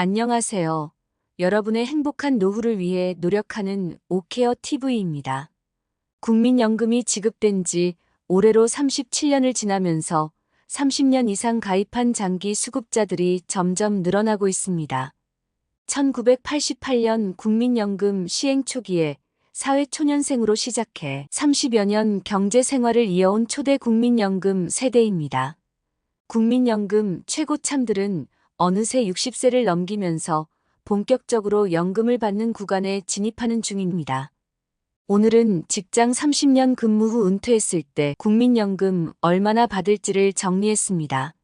안녕하세요. 여러분의 행복한 노후를 위해 노력하는 오케어 TV입니다. 국민연금이 지급된 지 올해로 37년을 지나면서 30년 이상 가입한 장기 수급자들이 점점 늘어나고 있습니다. 1988년 국민연금 시행 초기에 사회초년생으로 시작해 30여 년 경제 생활을 이어온 초대 국민연금 세대입니다. 국민연금 최고참들은 어느새 60세를 넘기면서 본격적으로 연금을 받는 구간에 진입하는 중입니다. 오늘은 직장 30년 근무 후 은퇴했을 때 국민연금 얼마나 받을지를 정리했습니다.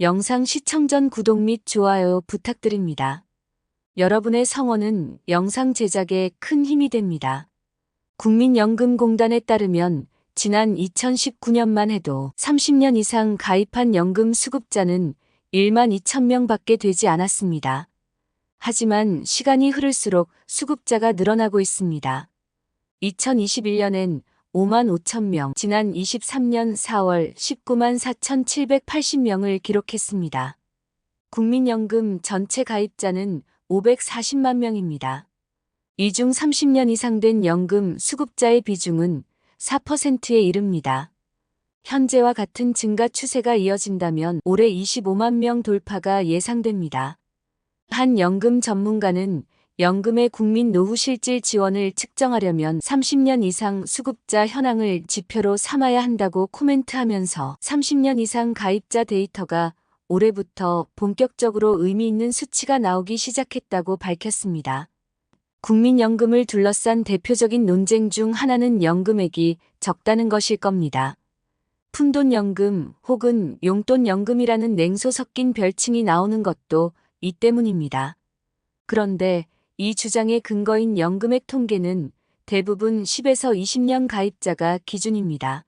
영상 시청 전 구독 및 좋아요 부탁드립니다. 여러분의 성원은 영상 제작에 큰 힘이 됩니다. 국민연금공단에 따르면 지난 2019년만 해도 30년 이상 가입한 연금 수급자는 1만 2천 명 밖에 되지 않았습니다. 하지만 시간이 흐를수록 수급자가 늘어나고 있습니다. 2021년엔 5만 5천 명, 지난 23년 4월 19만 4,780명을 기록했습니다. 국민연금 전체 가입자는 540만 명입니다. 이 중 30년 이상 된 연금 수급자의 비중은 4%에 이릅니다. 현재와 같은 증가 추세가 이어진다면 올해 25만 명 돌파가 예상됩니다. 한 연금 전문가는 연금의 국민 노후 실질 지원을 측정하려면 30년 이상 수급자 현황을 지표로 삼아야 한다고 코멘트하면서 30년 이상 가입자 데이터가 올해부터 본격적으로 의미 있는 수치가 나오기 시작했다고 밝혔습니다. 국민연금을 둘러싼 대표적인 논쟁 중 하나는 연금액이 적다는 것일 겁니다. 푼돈연금 혹은 용돈연금이라는 냉소 섞인 별칭이 나오는 것도 이 때문입니다. 그런데 이 주장의 근거인 연금액 통계는 대부분 10에서 20년 가입자가 기준입니다.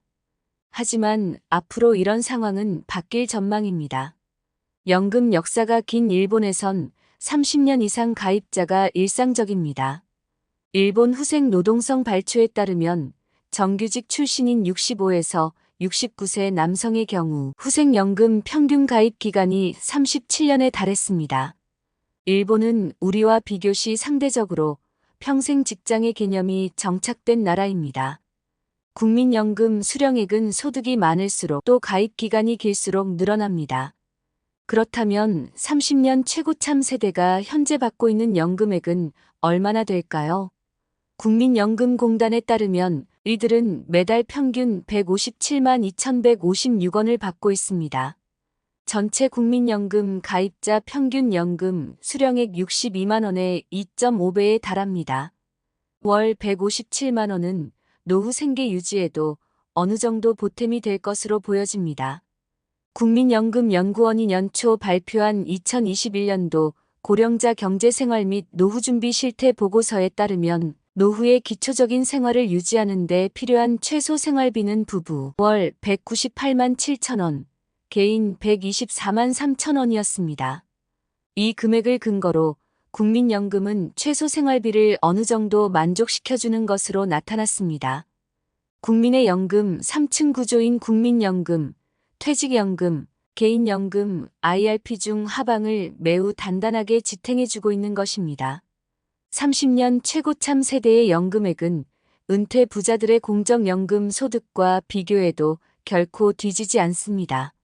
하지만 앞으로 이런 상황은 바뀔 전망입니다. 연금 역사가 긴 일본에선 30년 이상 가입자가 일상적입니다. 일본 후생 노동성 발표에 따르면 정규직 출신인 65에서 69세 남성의 경우 후생연금 평균 가입 기간이 37년에 달했습니다. 일본은 우리와 비교시 상대적으로 평생 직장의 개념이 정착된 나라입니다. 국민연금 수령액은 소득이 많을수록 또 가입 기간이 길수록 늘어납니다. 그렇다면 30년 최고참 세대가 현재 받고 있는 연금액은 얼마나 될까요? 국민연금공단에 따르면 이들은 매달 평균 157만 2,156원을 받고 있습니다. 전체 국민연금 가입자 평균 연금 수령액 62만 원의 2.5배에 달합니다. 월 157만 원은 노후 생계 유지에도 어느 정도 보탬이 될 것으로 보여집니다. 국민연금연구원이 연초 발표한 2021년도 고령자 경제생활 및 노후준비 실태 보고서에 따르면 노후의 기초적인 생활을 유지하는 데 필요한 최소 생활비는 부부 월 198만 7천 원, 개인 124만 3천 원이었습니다. 이 금액을 근거로 국민연금은 최소 생활비를 어느 정도 만족시켜주는 것으로 나타났습니다. 국민의 연금 3층 구조인 국민연금, 퇴직연금, 개인연금, IRP 중 하방을 매우 단단하게 지탱해주고 있는 것입니다. 30년 최고참 세대의 연금액은 은퇴 부자들의 공적연금 소득과 비교해도 결코 뒤지지 않습니다.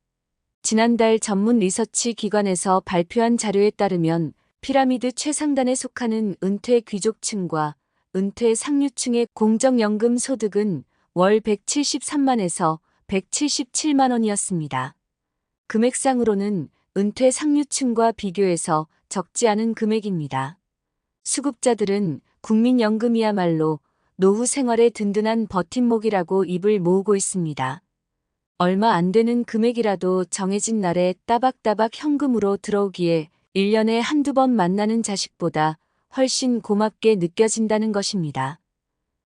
지난달 전문 리서치 기관에서 발표한 자료에 따르면 피라미드 최상단에 속하는 은퇴 귀족층과 은퇴 상류층의 공적연금 소득은 월 173만에서 177만 원이었습니다. 금액상으로는 은퇴 상류층과 비교해서 적지 않은 금액입니다. 수급자들은 국민연금이야말로 노후 생활의 든든한 버팀목이라고 입을 모으고 있습니다. 얼마 안 되는 금액이라도 정해진 날에 따박따박 현금으로 들어오기에 1년에 한두 번 만나는 자식보다 훨씬 고맙게 느껴진다는 것입니다.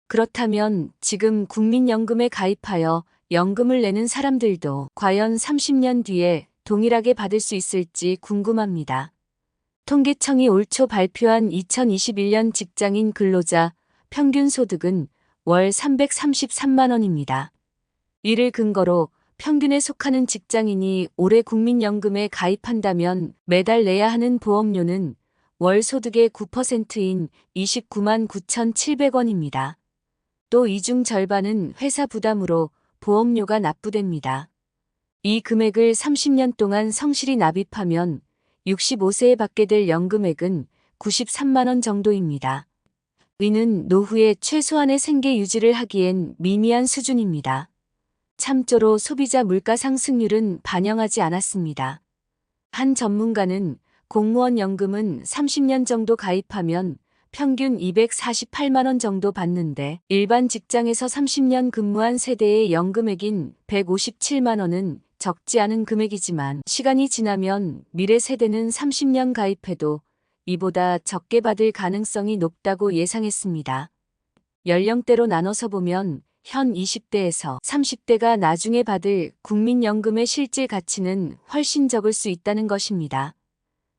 그렇다면 지금 국민연금에 가입하여 연금을 내는 사람들도 과연 30년 뒤에 동일하게 받을 수 있을지 궁금합니다. 통계청이 올 초 발표한 2021년 직장인 근로자 평균 소득은 월 333만 원입니다. 이를 근거로 평균에 속하는 직장인이 올해 국민연금에 가입한다면 매달 내야 하는 보험료는 월 소득의 9%인 29만 9,700원입니다. 또 이 중 절반은 회사 부담으로 보험료가 납부됩니다. 이 금액을 30년 동안 성실히 납입하면 65세에 받게 될 연금액은 93만원 정도입니다. 이는 노후에 최소한의 생계 유지를 하기엔 미미한 수준입니다. 참조로 소비자 물가 상승률은 반영하지 않았습니다. 한 전문가는 공무원 연금은 30년 정도 가입하면 평균 248만원 정도 받는데 일반 직장에서 30년 근무한 세대의 연금액인 157만원은 적지 않은 금액이지만 시간이 지나면 미래 세대는 30년 가입해도 이보다 적게 받을 가능성이 높다고 예상했습니다. 연령대로 나눠서 보면 현 20대에서 30대가 나중에 받을 국민연금의 실질 가치는 훨씬 적을 수 있다는 것입니다.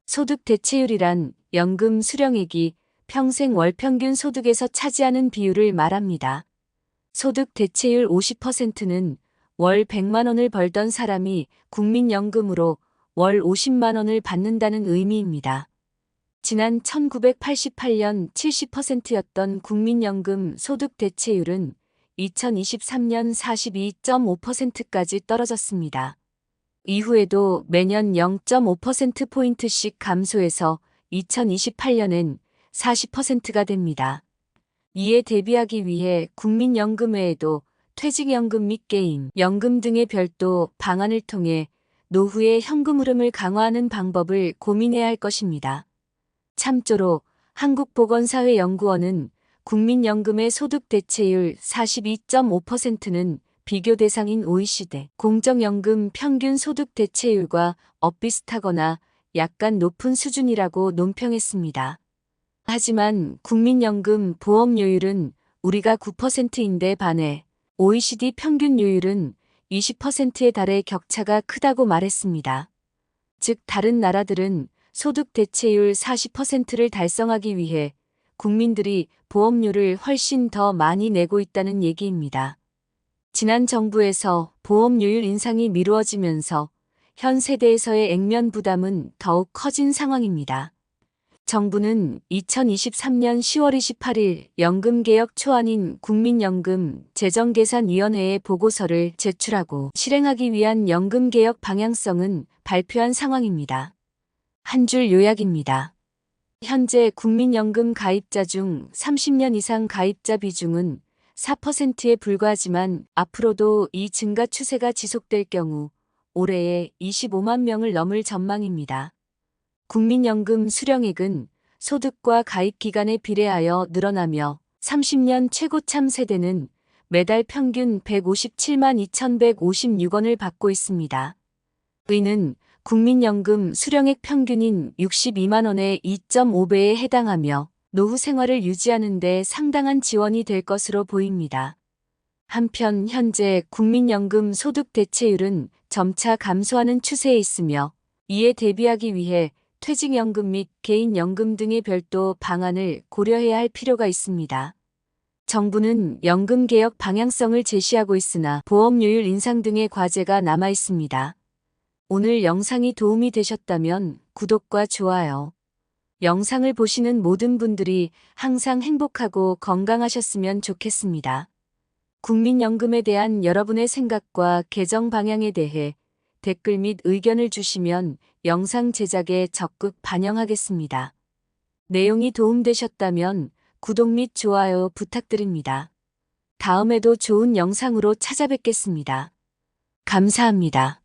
소득 대체율이란 연금 수령액이 평생 월 평균 소득에서 차지하는 비율을 말합니다. 소득 대체율 50%는 월 100만 원을 벌던 사람이 국민연금으로 월 50만 원을 받는다는 의미입니다. 지난 1988년 70%였던 국민연금 소득 대체율은 2023년 42.5%까지 떨어졌습니다. 이후에도 매년 0.5%포인트씩 감소해서 2028년엔 40%가 됩니다. 이에 대비하기 위해 국민연금 외에도 퇴직연금 및 개인, 연금 등의 별도 방안을 통해 노후의 현금 흐름을 강화하는 방법을 고민해야 할 것입니다. 참조로 한국보건사회연구원은 국민연금의 소득 대체율 42.5%는 비교 대상인 OECD 공정연금 평균 소득 대체율과 엇비슷하거나 약간 높은 수준이라고 논평했습니다. 하지만 국민연금 보험료율은 우리가 9%인데 반해 OECD 평균료율은 20%에 달해 격차가 크다고 말했습니다. 즉 다른 나라들은 소득 대체율 40%를 달성하기 위해 국민들이 보험료를 훨씬 더 많이 내고 있다는 얘기입니다. 지난 정부에서 보험료율 인상이 미루어지면서 현 세대에서의 액면 부담은 더욱 커진 상황입니다. 정부는 2023년 10월 28일 연금개혁 초안인 국민연금 재정계산위원회에 보고서를 제출하고 실행하기 위한 연금개혁 방향성은 발표한 상황입니다. 한 줄 요약입니다. 현재 국민연금 가입자 중 30년 이상 가입자 비중은 4%에 불과하지만 앞으로도 이 증가 추세가 지속될 경우 올해에 25만 명을 넘을 전망입니다. 국민연금 수령액은 소득과 가입 기간에 비례하여 늘어나며 30년 최고참 세대는 매달 평균 157만 2,156원을 받고 있습니다. 의는 국민연금 수령액 평균인 62만 원의 2.5배에 해당하며 노후 생활을 유지하는 데 상당한 지원이 될 것으로 보입니다. 한편 현재 국민연금 소득 대체율은 점차 감소하는 추세에 있으며 이에 대비하기 위해 퇴직연금 및 개인연금 등의 별도 방안을 고려해야 할 필요가 있습니다. 정부는 연금개혁 방향성을 제시하고 있으나 보험료율 인상 등의 과제가 남아 있습니다. 오늘 영상이 도움이 되셨다면 구독과 좋아요. 영상을 보시는 모든 분들이 항상 행복하고 건강하셨으면 좋겠습니다. 국민연금에 대한 여러분의 생각과 개정 방향에 대해 댓글 및 의견을 주시면 영상 제작에 적극 반영하겠습니다. 내용이 도움되셨다면 구독 및 좋아요 부탁드립니다. 다음에도 좋은 영상으로 찾아뵙겠습니다. 감사합니다.